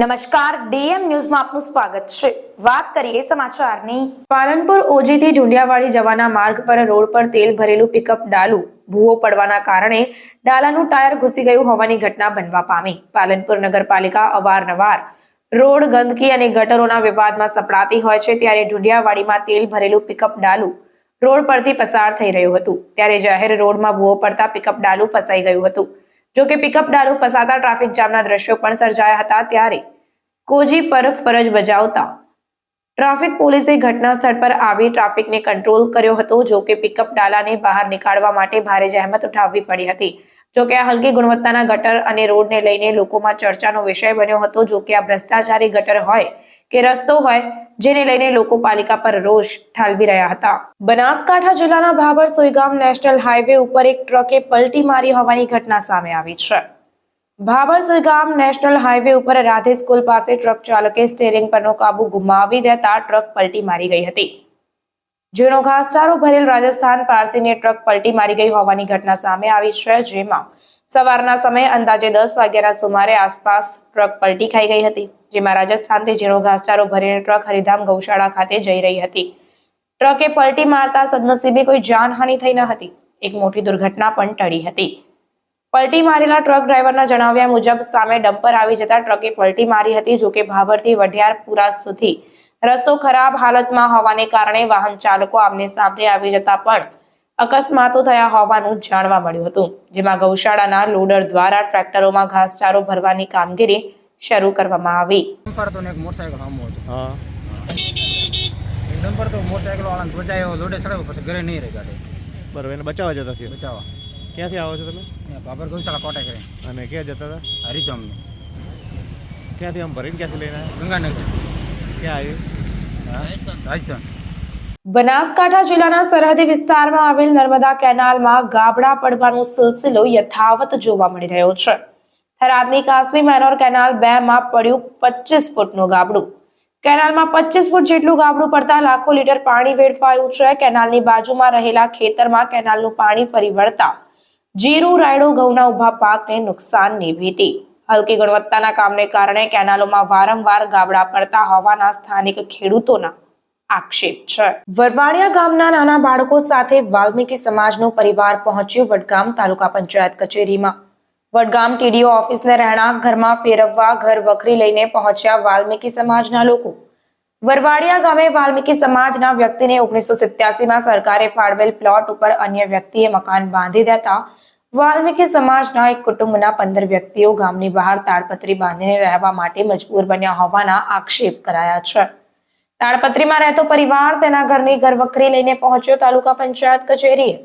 નમસ્કાર, ડીએમ ન્યૂઝમાં આપનું સ્વાગત છે. વાત કરીએ સમાચારની. પાલનપુર ઓજીથી ઢુંડિયાવાડી જવાના માર્ગ પર રોડ પર તેલ ભરેલું પિકઅપ ડાલુ. ભૂવો પડવાના કારણે ડાલાનું ટાયર ઘૂસી ગયું હોવાની ઘટના બનવા પામી. પાલનપુર નગરપાલિકા અવારનવાર રોડ ગંદકી અને ગટરોના વિવાદમાં સપડાતી હોય છે ત્યારે ઢુંડિયાવાડીમાં તેલ ભરેલું પિકઅપ ડાલુ રોડ પરથી પસાર થઈ રહ્યું હતું. ત્યારે જાહેર રોડમાં ભૂવો પડતા પિકઅપ ડાલુ ફસાઈ ગયું હતું. જો કે પિકઅપ દારૂ ફસાતા ટ્રાફિક જામના દ્રશ્યો પણ સર્જાયા હતા ત્યારે કોજી પર ફરજ બજાવતા ટ્રાફિક પોલીસે ઘટના સ્થળ પર આવી ટ્રાફિકને કંટ્રોલ કર્યો હતો, જો કે પિકઅપ ડાલાને બહાર નીકાળવા માટે ભારે જહેમત ઉઠાવવી પડી હતી. જો કે આ હલકી ગુણવત્તાના ગટર અને રોડને લઈને લોકોમાં ચર્ચાનો વિષય બન્યો હતો, જો કે આ ભ્રષ્ટાચારી ગટર હોય કે રસ્તો હોય જેને લઈને લોકો પાલિકા પર રોષ ઠાલવી રહ્યા હતા. બનાસકાંઠા જિલ્લાના ભાભર સુઈગામ નેશનલ હાઈવે ઉપર એક ટ્રકે પલટી મારી હોવાની ઘટના સામે આવી છે. ભાભર સુઈગામ નેશનલ હાઈવે ઉપર રાધે સ્કૂલ પાસે ટ્રક ચાલકે સ્ટેરિંગ પરનો કાબુ ગુમાવી દેતા ટ્રક પલટી મારી ગઈ હતી. જેનો ઘાસચારો ભરેલ રાજસ્થાન પારસીને ટ્રક પલટી મારી ગઈ હોવાની ઘટના સામે આવી છે, જેમાં સવારના સમયે અંદાજે દસ વાગ્યાના સુમારે આસપાસ ટ્રક પલટી ખાઈ ગઈ હતી, જેમાં રાજસ્થાનથી ઝીણો ઘાસચારો ભરીને ટ્રક હરિધામ ગૌશાળા ખાતે જઈ રહી હતી. ટ્રકે પલટી મારતા સદનસીબે કોઈ જાનહાનિ થઈ ન હતી, એક મોટી દુર્ઘટના પણ ટળી હતી. પલટી મારેલા ટ્રક ડ્રાઈવરના જણાવ્યા મુજબ, સામે ડમ્પર આવી જતા ટ્રકે પલટી મારી હતી, જોકે ભાભરથી વઢિયારપુરા સુધી. રસ્તો ખરાબ હાલતમાં હોવાને કારણે વાહન ચાલકો આમને સામે આવી જતા પણ અકસ્માતો થયા હોવાનું જાણવા મળ્યું હતું જેમાં ગૌશાળાના લોડર દ્વારા ટ્રેક્ટરોમાં ઘાસચારો ભરવાની કામગીરી શરૂ કરવામાં આવી. ડમ્પર તો ને એક મોટરસાયકલ સામો હતો. હા. તો મોટરસાયકલ વાળાને બચાવ્યો લોડે ચડાવ્યો પછી ઘરે નહીં રહી ગાડી. બરાબર એને બચાવવા જતા થયો? બચાવવા. ક્યાંથી આવો છો તમે? બાબર ગૌશાળા કોટા કરે અને ક્યાં જતા હતા? હરિધામને ક્યાંથી આમ ભરીને ક્યાંથી લઈને ગંગાનગર. ક્યાં આવ્યું? રાજસ્થાન રાજસ્થાન. બનાસકાંઠા જિલ્લાના સરહદી વિસ્તારમાં આવેલ નર્મદા કેનાલમાં ગાબડા પડવાનો સિલસિલો યથાવત જોવા મળી રહ્યો છે. થરાદની કાસવી મેનોર કેનાલ બે માં પડ્યું પચીસ ફૂટનું ગાબડું. કેનાલમાં પચીસ ફૂટ જેટલું ગાબડું પડતા લાખો લીટર પાણી વેડફાયું છે. કેનાલની બાજુમાં રહેલા ખેતરમાં કેનાલનું પાણી ફરી વળતા જીરું, રાયડો, ઘઉંના ઊભા પાકને નુકસાનની ભીતિ. હલકી ગુણવત્તાના કામને કારણે કેનાલોમાં વારંવાર ગાબડા પડતા હોવાના સ્થાનિક ખેડૂતોના આક્ષેપ છે. વરવાણિયા ગામના નાના બાળકો સાથે વાલ્મીકી સમાજનો પરિવાર પહોંચ્યો વડગામ તાલુકા પંચાયત કચેરીમાં. વડગામ ટીડીઓ ઓફિસને રહેણાંક, ઘરમાં ફેરવવા, ઘર વખરી લઈને પહોંચ્યા વાલ્મીકી સમાજના લોકો. વરવાડિયા ગામે વાલ્મીકી સમાજના વ્યક્તિને ઓગણીસો સિત્યાસીમાં સરકારે ફાળવેલ પ્લોટ ઉપર અન્ય વ્યક્તિએ મકાન બાંધી દેતા વાલ્મીકી સમાજના એક કુટુંબના પંદર વ્યક્તિઓ ગામની બહાર તાડપત્રી બાંધીને રહેવા માટે મજબૂર બન્યા હોવાના આક્ષેપ કરાયા છે. તાડપત્રીમાં રહેતો પરિવાર તેના ઘરની ઘર વખરી લઈને પહોંચ્યો તાલુકા પંચાયત કચેરીએ.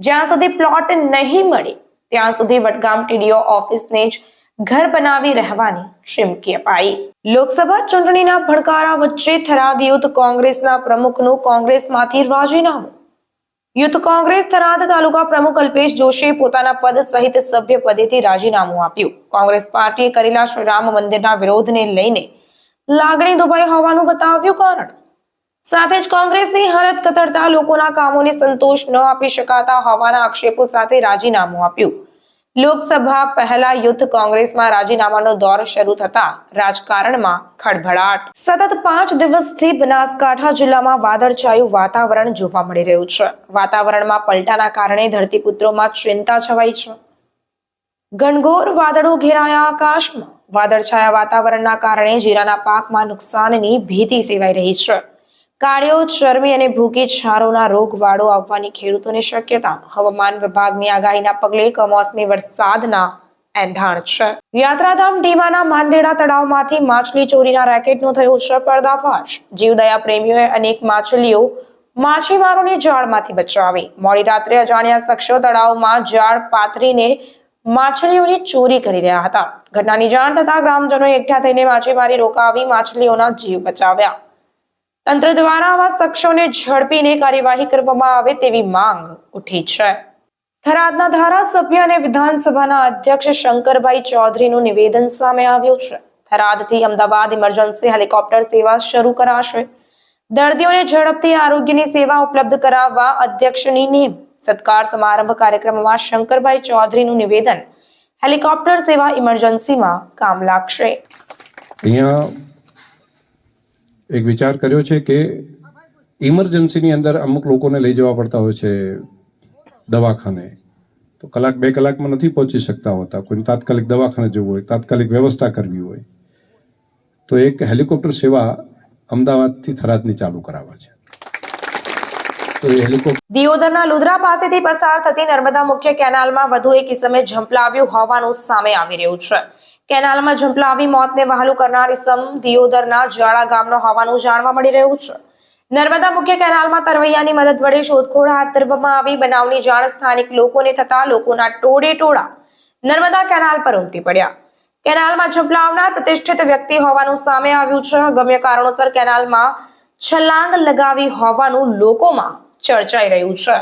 જ્યાં સુધી પ્લોટ નહીં મળે, ત્યાં સુધી વડગામ ટીડીઓ ઓફિસને જ ઘર બનાવી રહેવાની ચીમકી અપાઈ. લોકસભા ચૂંટણીના ભડકારા વચ્ચે થરાદ યુથ કોંગ્રેસના પ્રમુખનું કોંગ્રેસમાંથી રાજીનામું. યુથ કોંગ્રેસ થરાદ તાલુકા પ્રમુખ અલ્પેશ જોશીએ પોતાના પદ સહિત સભ્ય પદેથી રાજીનામું આપ્યું. કોંગ્રેસ પાર્ટીએ કરેલા શ્રી રામ મંદિરના વિરોધને લઈને લાગણી દુભાઈ હોવાનું બતાવ્યું કારણ. સાથે જ કોંગ્રેસની હાલત કતરતા લોકોના કામોને સંતોષ ન આપી શકાતા હોવાના આક્ષેપો સાથે રાજીનામું આપ્યું. લોકસભા પહેલા યુદ્ધ કોંગ્રેસમાં રાજીનામાનો દોર શરૂ થતા રાજકારણમાં ખળભળાટ. સતત પાંચ દિવસથી બનાસકાંઠા જિલ્લામાં વાદળછાયું વાતાવરણ જોવા મળી રહ્યું છે. વાતાવરણમાં પલટાના કારણે ધરતીપુત્રોમાં ચિંતા છવાઈ છે. ઘનઘોર વાદળો ઘેરાયા આકાશમાં. વાદળછાયા વાતાવરણના કારણે જીરાના પાકમાં નુકસાનની ભીતિ સેવાઈ રહી છે. કાળીઓ ચરમી અને ભૂકી છારોના રોગવાળો આવવાની ખેડૂતોને શક્યતા. હવામાન વિભાગની આગાહીના પગલે કમોસમી વરસાદના એંધાણ છે. યાત્રાધામ ઢીમાના માંદેડા તળાવમાંથી માછલી ચોરીના રેકેટનો થયો છે પર્દાફાશ. જીવદયા પ્રેમીઓએ અનેક માછલીઓ માછીમારોને જાળમાંથી બચાવી. મોડી રાત્રે અજાણ્યા શખ્સો તળાવમાં જાળ પાથરીને માછલીઓની ચોરી કરી રહ્યા હતા. ઘટનાની જાણ થતા ગ્રામજનોએ એકઠા થઈને માછીમારી રોકાવી માછલીઓના જીવ બચાવ્યા. તંત્ર દ્વારા આવા શખ્સોને ઝડપીને કાર્યવાહી કરવામાં આવે તેવી માંગ ઉઠી છે. થરાદના ધારાસભ્ય અને વિધાનસભાના અધ્યક્ષ શંકરભાઈ ચૌધરીનું નિવેદન સામે આવ્યું છે. થરાદથી અમદાવાદ ઇમરજન્સી હેલિકોપ્ટર સેવા શરૂ કરાશે. દર્દીઓને ઝડપથી આરોગ્યની સેવા ઉપલબ્ધ કરાવવા અધ્યક્ષની નેમ સત્કાર સમારંભ કાર્યક્રમમાં શંકરભાઈ ચૌધરીનું નિવેદન. હેલિકોપ્ટર સેવા ઇમરજન્સીમાં કામ લાગશે. અહીંયા એક વિચાર કર્યો છે કે ઇમરજન્સીની અંદર અમુક લોકોને લઈ જવા પડતા હોય છે દવાખાને. તો કલાક બે કલાકમાં નથી પહોંચી શકતા હોતા. કોઈને તાત્કાલિક દવાખાને જવું હોય, તાત્કાલિક વ્યવસ્થા કરવી હોય. તો એક હેલિકોપ્ટર સેવા અમદાવાદથી થરાદની ચાલુ કરાવવા છે. દિયોદરના લુધરા પાસેથી પસાર થતી નર્મદા મુખ્ય કેનાલમાં વધુ એક ઇસમે ઝંપલાવ્યું હોવાનું સામે આવી રહ્યું છે. કેનાલમાં ઝંપલાવી મોતને વહાલું કરનાર ઇસમ દિયોદરના જાળા ગામનો હોવાનું જાણવા મળી રહ્યું છે. નર્મદા મુખ્ય કેનાલમાં તરવૈયાની મદદ વડે શોધખોળ હાથ ધરવામાં આવી. બનાવની જાણ સ્થાનિક લોકોને થતા લોકોના ટોળે ટોળા નર્મદા કેનાલ પર ઉમટી પડ્યા. કેનાલમાં ઝંપલાવનાર પ્રતિષ્ઠિત વ્યક્તિ હોવાનું સામે આવ્યું છે. ગમ્ય કારણોસર કેનાલમાં છલાંગ લગાવી હોવાનું લોકોમાં ચર્ચાઈ રહ્યું છે.